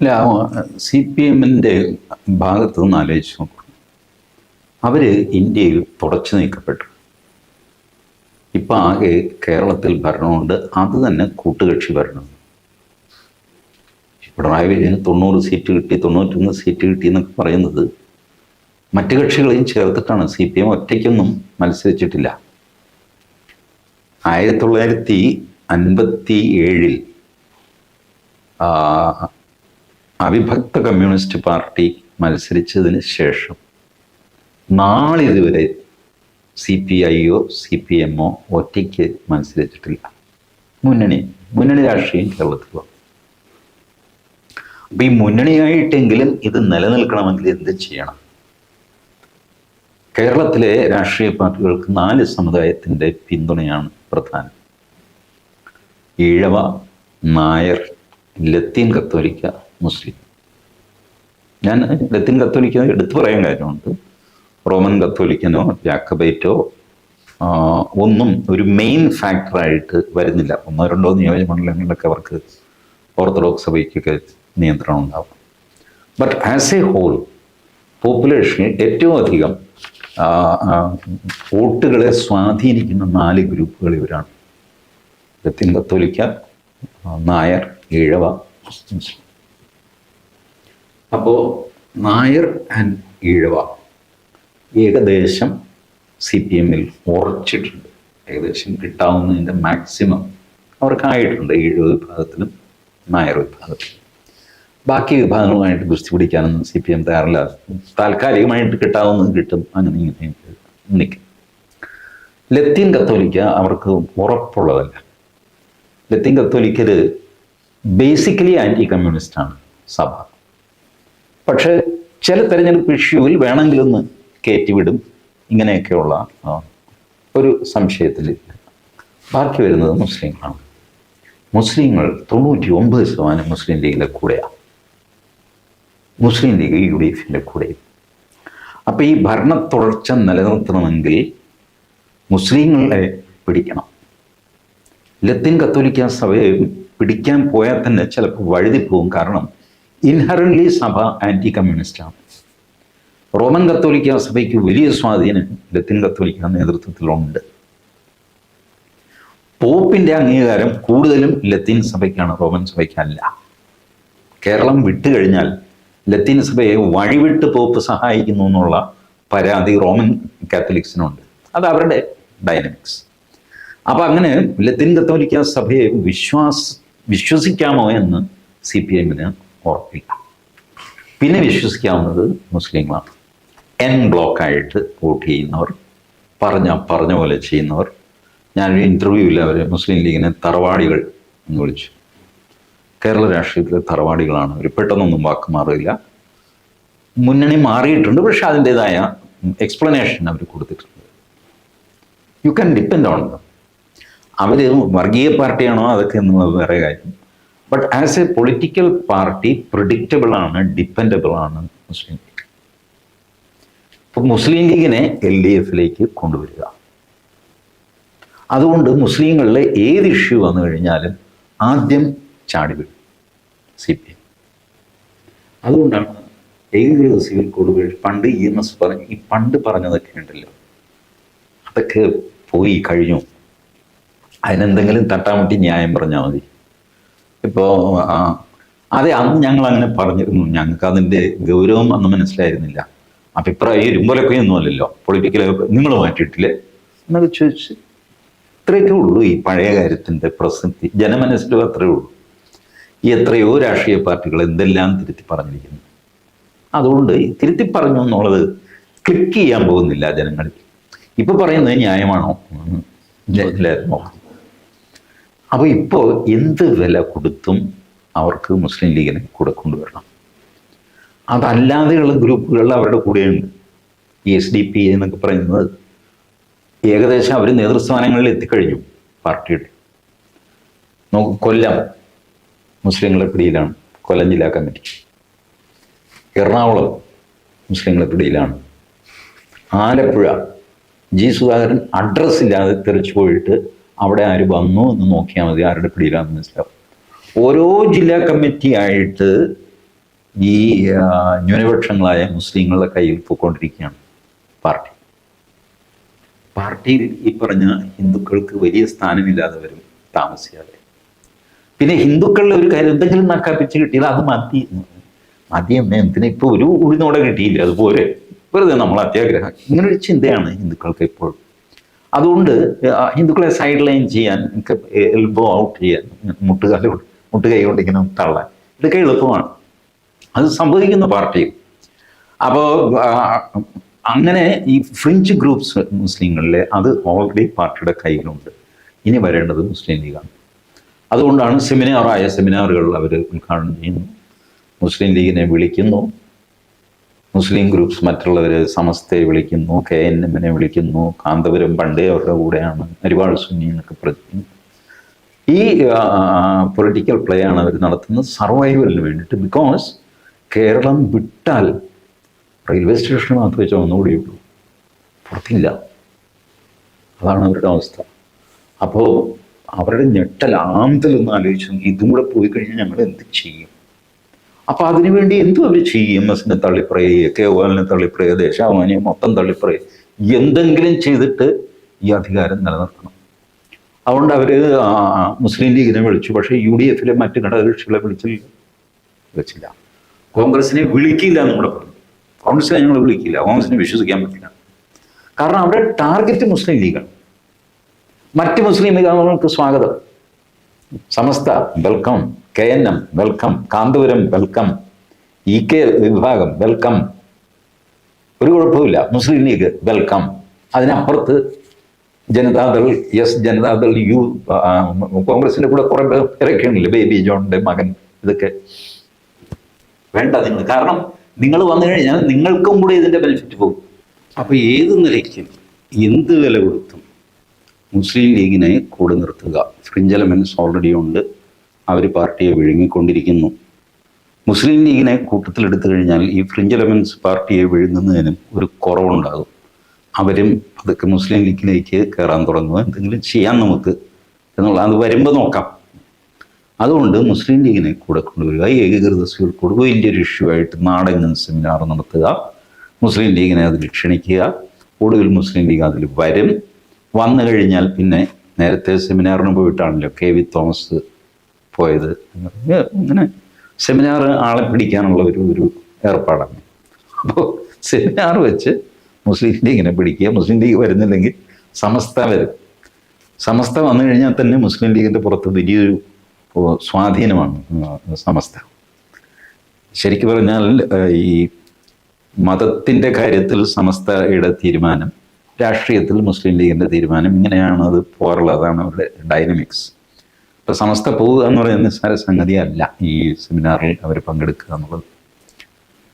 അല്ല C P എമ്മിന്റെ ഭാഗത്ത് നിന്ന് ആലോചിച്ച് നോക്കും. അവർ ഇന്ത്യയിൽ തുടച്ചു നീക്കപ്പെട്ടു. ഇപ്പം ആകെ കേരളത്തിൽ ഭരണമുണ്ട് അത് തന്നെ കൂട്ടുകക്ഷി ഭരണം. പിണറായി വിജയന് തൊണ്ണൂറ് സീറ്റ് കിട്ടി തൊണ്ണൂറ്റൊന്ന് സീറ്റ് കിട്ടി എന്നൊക്കെ പറയുന്നത് മറ്റു കക്ഷികളെയും ചേർത്തിട്ടാണ്. സി പി എം ഒറ്റയ്ക്കൊന്നും മത്സരിച്ചിട്ടില്ല. ആയിരത്തി തൊള്ളായിരത്തി അൻപത്തി ഏഴിൽ അവിഭക്ത കമ്മ്യൂണിസ്റ്റ് പാർട്ടി മത്സരിച്ചതിന് ശേഷം നാളിതുവരെ സി പി ഐയോ സി പി എമ്മോ ഒറ്റയ്ക്ക് മത്സരിച്ചിട്ടില്ല. മുന്നണി മുന്നണി രാഷ്ട്രീയം കേരളത്തിൽ അപ്പം ഈ മുന്നണിയായിട്ടെങ്കിലും ഇത് നിലനിൽക്കണമെങ്കിൽ എന്ത് ചെയ്യണം? കേരളത്തിലെ രാഷ്ട്രീയ പാർട്ടികൾക്ക് നാല് സമുദായത്തിന്റെ പിന്തുണയാണ് പ്രധാനം. ഈഴവ നായർ ലത്തീൻ കത്തോലിക്ക മുസ്ലിം. ഞാൻ ലത്തിൻ കത്തോലിക്ക എടുത്തു പറയാൻ കാര്യമുണ്ട്. റോമൻ കത്തോലിക്കനോ ജാക്കബൈറ്റോ ഒന്നും ഒരു മെയിൻ ഫാക്ടറായിട്ട് വരുന്നില്ല. ഒന്നോ രണ്ടോ നിയോജകമണ്ഡലങ്ങളിലൊക്കെ അവർക്ക് ഓർത്തഡോക്സ് സഭയ്ക്കൊക്കെ നിയന്ത്രണം ഉണ്ടാവും. ബട്ട് ആസ് എ ഹോൾ പോപ്പുലേഷനിൽ ഏറ്റവും അധികം വോട്ടുകളെ സ്വാധീനിക്കുന്ന നാല് ഗ്രൂപ്പുകൾ ഇവരാണ്. ലത്തിൻ കത്തോലിക്ക നായർ ഈഴവ മുസ്ലിം അപ്പോൾ നായർ ആൻഡ് ഈഴവ. ഏകദേശം സി പി എമ്മിൽ ഉറച്ചിട്ടുണ്ട്. ഏകദേശം കിട്ടാവുന്നതിന്റെ മാക്സിമം അവർക്കായിട്ടുണ്ട്. ഈഴവ വിഭാഗത്തിലും നായർ വിഭാഗത്തിലും. ബാക്കി വിഭാഗങ്ങളുമായിട്ട് ഗുസ്തി പിടിക്കാനൊന്നും സി പി എം തയ്യാറില്ല. താൽക്കാലികമായിട്ട് കിട്ടാവുന്നതും കിട്ടും. അങ്ങനെ ഇങ്ങനെ നിൽക്കും. ലത്തീൻ കത്തോലിക്ക അവർക്ക് ഉറപ്പുള്ളതല്ല. ലത്തീൻ കത്തോലിക്കര് ബേസിക്കലി ആന്റി കമ്മ്യൂണിസ്റ്റാണ് സഭ. പക്ഷേ ചില തെരഞ്ഞെടുപ്പ് ഇഷ്യൂവിൽ വേണമെങ്കിലൊന്ന് കയറ്റിവിടും ഇങ്ങനെയൊക്കെയുള്ള ഒരു സംശയത്തിൽ ബാക്കി വരുന്നത് മുസ്ലിങ്ങളാണ്. മുസ്ലിങ്ങൾ തൊണ്ണൂറ്റി ഒമ്പത് ശതമാനം മുസ്ലിം ലീഗിലെ കൂടെയാണ് മുസ്ലിം ലീഗ് യു ഡി എഫിന്റെ കൂടെയും അപ്പോൾ ഈ ഭരണ തുടർച്ച നിലനിർത്തണമെങ്കിൽ മുസ്ലിങ്ങളെ പിടിക്കണം. ലത്തീൻ കത്തോലിക്ക സഭയെ പിടിക്കാൻ പോയാൽ തന്നെ ചിലപ്പോൾ വഴുതി പോകും കാരണം ഇൻഹറന്റ്ലി സഭ ആന്റി കമ്മ്യൂണിസ്റ്റാണ് റോമൻ കത്തോലിക്ക സഭയ്ക്ക് വലിയ സ്വാധീനം ലത്തിൻ കത്തോലിക്ക നേതൃത്വത്തിലുണ്ട്. പോപ്പിന്റെ അംഗീകാരം കൂടുതലും ലത്തീൻ സഭയ്ക്കാണ് റോമൻ സഭയ്ക്കല്ല. കേരളം വിട്ടുകഴിഞ്ഞാൽ ലത്തീൻ സഭയെ വഴിവിട്ട് പോപ്പ് സഹായിക്കുന്നു എന്നുള്ള പരാതി റോമൻ കാത്തലിക്സിനുണ്ട്. അത് അവരുടെ ഡൈനമിക്സ് അപ്പം അങ്ങനെ ലത്തീൻ കത്തോലിക്ക സഭയെ വിശ്വാസ് വിശ്വസിക്കാമോ എന്ന് സി പി എമ്മിന് ഉറപ്പില്ല. പിന്നെ വിശ്വസിക്കാവുന്നത് മുസ്ലിങ്ങളാണ്. എൻ ബ്ലോക്കായിട്ട് വോട്ട് ചെയ്യുന്നവർ പറഞ്ഞ പറഞ്ഞ പോലെ ചെയ്യുന്നവർ. ഞാനൊരു ഇന്റർവ്യൂവിൽ അവർ മുസ്ലിം ലീഗിനെ തറവാടികൾ എന്ന് വിളിച്ചു. കേരള രാഷ്ട്രീയത്തിലെ തറവാടികളാണ്. അവർ പെട്ടെന്നൊന്നും വാക്ക് മാറില്ല മുന്നണി മാറിയിട്ടുണ്ട് പക്ഷെ അതിന്റെതായ എക്സ്പ്ലനേഷൻ അവർ കൊടുത്തിട്ടുണ്ട്. You can depend on them അവർ വർഗീയ പാർട്ടിയാണോ അതൊക്കെ എന്നുള്ളത് വേറെ കാര്യം. But as a political party predictable ആണ് ഡിപ്പെൻഡബിൾ ആണ് മുസ്ലിം ലീഗ്. ഇപ്പം മുസ്ലിം ലീഗിനെ എൽ ഡി എഫിലേക്ക് കൊണ്ടുവരിക. അതുകൊണ്ട് മുസ്ലിങ്ങളിലെ ഏത് ഇഷ്യൂ വന്നു കഴിഞ്ഞാലും ആദ്യം ചാടി വീഴും സി പി എം അതുകൊണ്ടാണ് ഏകീകൃത സിവിൽ കോഡ് വഴി പണ്ട് ഇ എം എസ് പറഞ്ഞ് ഈ പണ്ട് പറഞ്ഞതൊക്കെ ഉണ്ടല്ലോ. അതൊക്കെ പോയി കഴിഞ്ഞു. അതിനെന്തെങ്കിലും തട്ടാമുട്ടി ന്യായം പറഞ്ഞാൽ മതി. ഇപ്പോൾ അതെ അന്ന് ഞങ്ങൾ അങ്ങനെ പറഞ്ഞിരുന്നു. ഞങ്ങൾക്ക് അതിന്റെ ഗൗരവം അന്ന് മനസ്സിലായിരുന്നില്ല. അഭിപ്രായം ഇരുമ്പലൊക്കെ ഒന്നുമല്ലല്ലോ പൊളിറ്റിക്കൽ നിങ്ങൾ മാറ്റിയിട്ടില്ലേ? എന്നൊക്കെ ചോദിച്ച് ഇത്രയൊക്കെ ഉള്ളൂ ഈ പഴയ കാര്യത്തിന്റെ പ്രസക്തി. ജനമനസ്സിലും അത്രയേ ഉള്ളൂ. ഈ എത്രയോ രാഷ്ട്രീയ പാർട്ടികൾ എന്തെല്ലാം തിരുത്തി പറഞ്ഞിരിക്കുന്നു. അതുകൊണ്ട് ഈ തിരുത്തി പറഞ്ഞു എന്നുള്ളത് ക്ലിക്ക് ചെയ്യാൻ പോകുന്നില്ല ജനങ്ങളിൽ. ഇപ്പൊ പറയുന്നത് ന്യായമാണോ? നോക്കും അപ്പോൾ ഇപ്പോൾ എന്ത് വില കൊടുത്തും അവർക്ക് മുസ്ലിം ലീഗിനെ കൂടെ കൊണ്ടുവരണം. അതല്ലാതെയുള്ള ഗ്രൂപ്പുകൾ അവരുടെ കൂടെയുണ്ട്. എസ് ഡി പി എന്നൊക്കെ പറയുന്നത് ഏകദേശം അവർ നേതൃസ്ഥാനങ്ങളിൽ എത്തിക്കഴിഞ്ഞു പാർട്ടിയുടെ. നോക്ക് കൊല്ലം മുസ്ലിങ്ങളുടെ പിടിയിലാണ്. കൊല്ലം ജില്ലാ കമ്മിറ്റി. എറണാകുളം മുസ്ലിങ്ങളുടെ പിടിയിലാണ്. ആലപ്പുഴ ജി സുധാകരൻ അഡ്രസ്സ് ഇല്ലാതെ തെറിച്ചു പോയിട്ട് അവിടെ ആര് വന്നു എന്ന് നോക്കിയാൽ മതി ആരുടെ പിടിയിലാണെന്ന് മനസ്സിലാവും. ഓരോ ജില്ലാ കമ്മിറ്റി ആയിട്ട് ഈ ന്യൂനപക്ഷങ്ങളായ മുസ്ലിങ്ങളുടെ കയ്യിൽ പോയിക്കൊണ്ടിരിക്കുകയാണ് പാർട്ടി. പാർട്ടിയിൽ ഈ പറഞ്ഞ ഹിന്ദുക്കൾക്ക് വലിയ സ്ഥാനമില്ലാതെ വരും താമസിയാതെ. പിന്നെ ഹിന്ദുക്കളുടെ ഒരു കാര്യം എന്തെങ്കിലും നക്കാപ്പിച്ച് കിട്ടിയാൽ അത് മതി. മതി എന്നെ എന്തിനാ ഇപ്പൊ ഒരു ഉഴുന്നോടെ കിട്ടിയില്ല? അതുപോലെ വെറുതെ നമ്മൾ അത്യാഗ്രഹം. ഇങ്ങനൊരു ചിന്തയാണ് ഹിന്ദുക്കൾക്ക് എപ്പോഴും. അതുകൊണ്ട് ഹിന്ദുക്കളെ സൈഡ് ലൈൻ ചെയ്യാൻ എൽബോ ഔട്ട് ചെയ്യാൻ മുട്ടുകാല മുട്ടുകൈ കൊണ്ട് ഇങ്ങനെ തള്ളാൻ. ഇതൊക്കെ എളുപ്പമാണ്. അത് സംഭവിക്കുന്ന പാർട്ടിയും അപ്പോൾ അങ്ങനെ ഈ ഫ്രഞ്ച് ഗ്രൂപ്പ്സ് മുസ്ലിങ്ങളിലെ അത് ഓൾറെഡി പാർട്ടിയുടെ കയ്യിലുണ്ട്. ഇനി വരേണ്ടത് മുസ്ലിം ലീഗാണ്. അതുകൊണ്ടാണ് സെമിനാറായ സെമിനാറുകൾ അവർ ഉദ്ഘാടനം ചെയ്യുന്നു. മുസ്ലിം ലീഗിനെ വിളിക്കുന്നു. മുസ്ലിം ഗ്രൂപ്പ്സ് മറ്റുള്ളവർ സമസ്തയെ വിളിക്കുന്നു കെ എൻ എമ്മിനെ വിളിക്കുന്നു കാന്തപുരം പണ്ടേ അവരുടെ കൂടെയാണ് ഒരുപാട് സുന്നി എന്നൊക്കെ പറഞ്ഞു ഈ പൊളിറ്റിക്കൽ പ്ലേ ആണ് അവർ നടത്തുന്നത് സർവൈവലിന് വേണ്ടിയിട്ട് ബിക്കോസ് കേരളം വിട്ടാൽ റെയിൽവേ സ്റ്റേഷൻ മാത്രമേ ഒന്നുകൂടിയുള്ളൂ പുറത്തില്ല. അതാണ് അവരുടെ അവസ്ഥ. അപ്പോൾ അവരുടെ ഞെട്ടൽ ആന്തലൊന്ന് ആലോചിച്ചു. ഇതും കൂടെ പോയി കഴിഞ്ഞാൽ ഞങ്ങൾ എന്ത് ചെയ്യും? അപ്പൊ അതിനുവേണ്ടി എന്തു അവർ ചെയ്യും? എം എസിനെ തള്ളിപ്പറയുക കെ ഓലിനെ തള്ളിപ്പറയുക ദേശാഭിമാനിയെ മൊത്തം തള്ളിപ്പറയുക എന്തെങ്കിലും ചെയ്തിട്ട് ഈ അധികാരം നിലനിർത്തണം. അതുകൊണ്ട് അവർ മുസ്ലിം ലീഗിനെ വിളിച്ചു. പക്ഷേ യു ഡി എഫിലെ മറ്റ് ഘടകകക്ഷികളെ വിളിച്ചില്ല വിളിച്ചില്ല കോൺഗ്രസിനെ വിളിക്കില്ല എന്ന് കൂടെ പറഞ്ഞു. കോൺഗ്രസിനെ ഞങ്ങൾ വിളിക്കില്ല. കോൺഗ്രസിനെ വിശ്വസിക്കാൻ പറ്റില്ല. കാരണം അവിടെ ടാർഗറ്റ് മുസ്ലിം ലീഗാണ്. മറ്റ് മുസ്ലിം ലീഗുകൾക്ക് സ്വാഗതം. Samastha welcome K N M welcome Kanthapuram welcome E K വിഭാഗം വെൽക്കം. ഒരു കുഴപ്പമില്ല മുസ്ലിം ലീഗ് വെൽക്കം. അതിനപ്പുറത്ത് ജനതാദൾ എസ് ജനതാദൾ യു കോൺഗ്രസിന്റെ കൂടെ കുറെ പേരൊക്കെ ഉണ്ടല്ലേ ബേബി ജോണിന്റെ മകൻ ഇതൊക്കെ. വേണ്ട നിങ്ങൾ. കാരണം നിങ്ങൾ വന്നു കഴിഞ്ഞാൽ നിങ്ങൾക്കും കൂടെ ഇതിന്റെ ബെനിഫിറ്റ് പോകും. അപ്പൊ ഏത് നിലയ്ക്ക് എന്ത് വില കൊടുത്തും മുസ്ലിം ലീഗിനെ കൂടെ നിർത്തുക. ഫ്രിഞ്ച് എലമെന്റ്സ് ഓൾറെഡി ഉണ്ട്. അവർ പാർട്ടിയെ വിഴുങ്ങിക്കൊണ്ടിരിക്കുന്നു. മുസ്ലിം ലീഗിനെ കൂട്ടത്തിലെടുത്തു കഴിഞ്ഞാൽ ഈ ഫ്രിഞ്ച് എലമെന്റ്സ് പാർട്ടിയെ വിഴുങ്ങുന്നതിനും ഒരു കുറവുണ്ടാകും. അവരും അതൊക്കെ മുസ്ലിം ലീഗിലേക്ക് കയറാൻ തുടങ്ങുക എന്തെങ്കിലും ചെയ്യാൻ നമുക്ക് എന്നുള്ള അത് വരുമ്പോൾ നോക്കാം. അതുകൊണ്ട് മുസ്ലിം ലീഗിനെ കൂടെ കൊണ്ടുവരിക. ഏകീകൃത സ്കൂൾ കൊടുക്കുക. വലിയ ഇഷ്യൂ ആയിട്ട് നാടെങ്ങും സെമിനാർ നടത്തുക. മുസ്ലിം ലീഗിനെ അതിൽ ക്ഷണിക്കുക ഒടുവിൽ മുസ്ലിം ലീഗ് അതിൽ വരും. വന്നു കഴിഞ്ഞാൽ പിന്നെ നേരത്തെ സെമിനാറിന് പോയിട്ടാണല്ലോ കെ വി തോമസ് പോയത്. ഇങ്ങനെ സെമിനാർ ആളെ പിടിക്കാനുള്ള ഒരു ഒരു ഏർപ്പാടാണ്. അപ്പോൾ സെമിനാർ വെച്ച് മുസ്ലിം ലീഗിനെ പിടിക്കുക. മുസ്ലിം ലീഗ് വരുന്നില്ലെങ്കിൽ സമസ്ത വരും. സമസ്ത വന്നു കഴിഞ്ഞാൽ തന്നെ മുസ്ലിം ലീഗിന്റെ പുറത്ത് വലിയൊരു സ്വാധീനമാണ് സമസ്ത. ശരിക്കു പറഞ്ഞാൽ ഈ മതത്തിന്റെ കാര്യത്തിൽ സമസ്തയുടെ തീരുമാനം രാഷ്ട്രീയത്തിൽ മുസ്ലിം ലീഗിന്റെ തീരുമാനം ഇങ്ങനെയാണ് അത് പോറുള്ളത് അതാണ് അവരുടെ ഡൈനമിക്സ് ഇപ്പം സമസ്ത പോവുക എന്ന് പറയുന്ന നിസ്സാര സംഗതിയല്ല ഈ സെമിനാറിൽ അവർ പങ്കെടുക്കുക എന്നുള്ളത്.